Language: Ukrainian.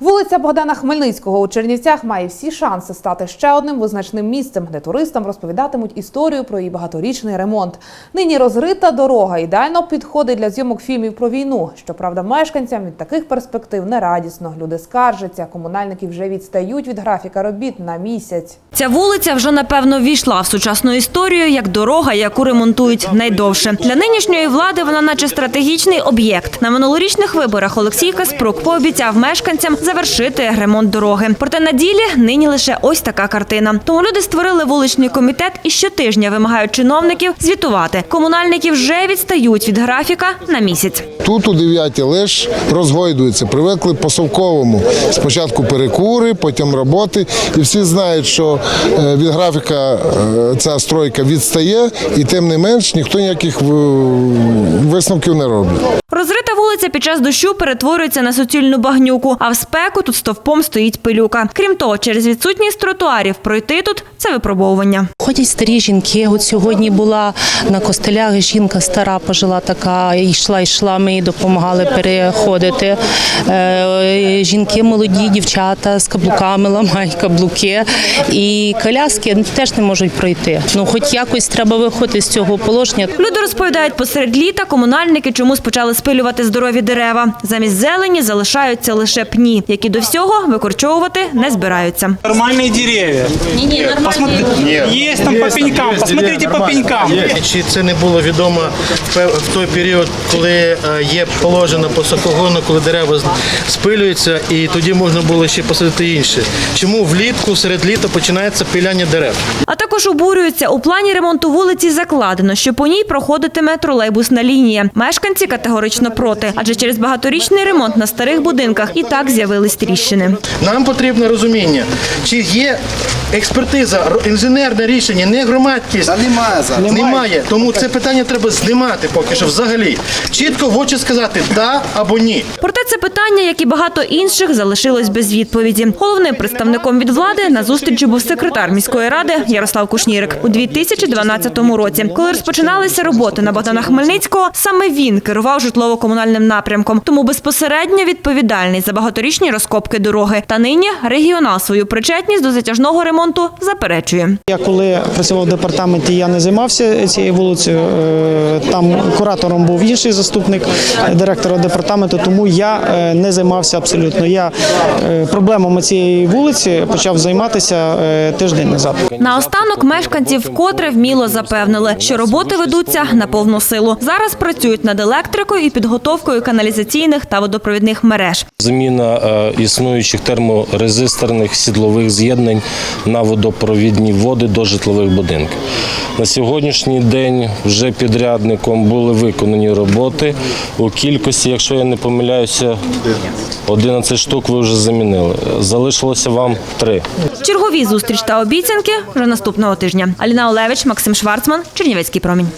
Вулиця Богдана Хмельницького у Чернівцях має всі шанси стати ще одним визначним місцем, де туристам розповідатимуть історію про її багаторічний ремонт. Нині розрита дорога ідеально підходить для зйомок фільмів про війну. Щоправда, мешканцям від таких перспектив не радісно. Люди скаржаться, комунальники вже відстають від графіка робіт на місяць. Ця вулиця вже напевно війшла в сучасну історію як дорога, яку ремонтують найдовше. Для нинішньої влади вона, наче стратегічний об'єкт. На минулорічних виборах Олексій Каспрук пообіцяв мешканцям завершити ремонт дороги. Проте на ділі нині лише ось така картина. Тому люди створили вуличний комітет і щотижня вимагають чиновників звітувати. Комунальники вже відстають від графіка на місяць. Тут у 9 лиш розгойдується. Привикли по совковому. Спочатку перекури, потім роботи. І всі знають, що е, від графіка е, ця стройка відстає, і тим не менш ніхто ніяких е, висновків не робить. Розрита вулиця під час дощу перетворюється на суцільну багнюку, а в спеку тут стовпом стоїть пилюка. Крім того, через відсутність тротуарів пройти тут це випробовування. Ходять старі жінки. От сьогодні була на костелях жінка стара, пожила така, йшла, йшла. Ми їй допомагали переходити. Е, жінки молоді, дівчата з каблуками ламають каблуки. І коляски теж не можуть пройти. Ну, хоч якось треба виходити з цього положення. Люди розповідають, посеред літа комунальники чомусь почали спилювати здорові дерева. Замість зелені залишаються лише пні, які до всього викорчовувати не збираються. Нормальные деревья. Не, не, нормальные. Есть там по пенькам, посмотрите по пенькам. Чи це не було відомо в той період, коли е, є положено по сокогону, коли дерева спилюються, і тоді можна було ще посадити інше? Чому влітку серед літа починається пиляння дерев? А також обурюються, у плані ремонту вулиці закладено, що по ній проходитиме тролейбусна лінія. Мешканці категорично проти, адже через багаторічний ремонт на старих будинках і так з'явились тріщини. Нам потрібно розуміння, чи є експертиза, інженерне рішення, не громадськість. Немає зараз. Немає. Тому це питання треба знімати поки що взагалі. Чітко в очі сказати да або ні. Проте це питання, як і багато інших, залишилось без відповіді. Головним представником від влади на зустрічі був секретар міської ради Ярослав Кушнірик у 2012 році. Коли розпочиналися роботи на Богдана Хмельницького, саме він керував житлово-комунальним напрямком, тому безпосередньо відповідальний за багаторічні розкопки дороги. Та нині регіонал свою причетність до затяжного ремонту заперечує. Я коли працював в департаменті, я не займався цією вулицею. Е, Там куратором був інший заступник директора департаменту, тому я е, не займався абсолютно. Я е, проблемами цієї вулиці почав займатися тиждень назад. Наостанок мешканці вкотре вміло запевнили, що роботи ведуться на повну силу. Зараз працюють над електрикою і підготовкою каналізаційних та водопровідних мереж. Заміна е, існуючих терморезисторних сідлових з'єднань на водопровідні води до житлових будинків. На сьогоднішній день вже підрядником були виконані роботи у кількості, якщо я не помиляюся, 11 штук ви вже замінили. Залишилося вам три. Чергові зустріч та обіцянки вже наступного тижня. Аліна Олевич, Максим Шварцман, Чернівецький промінь.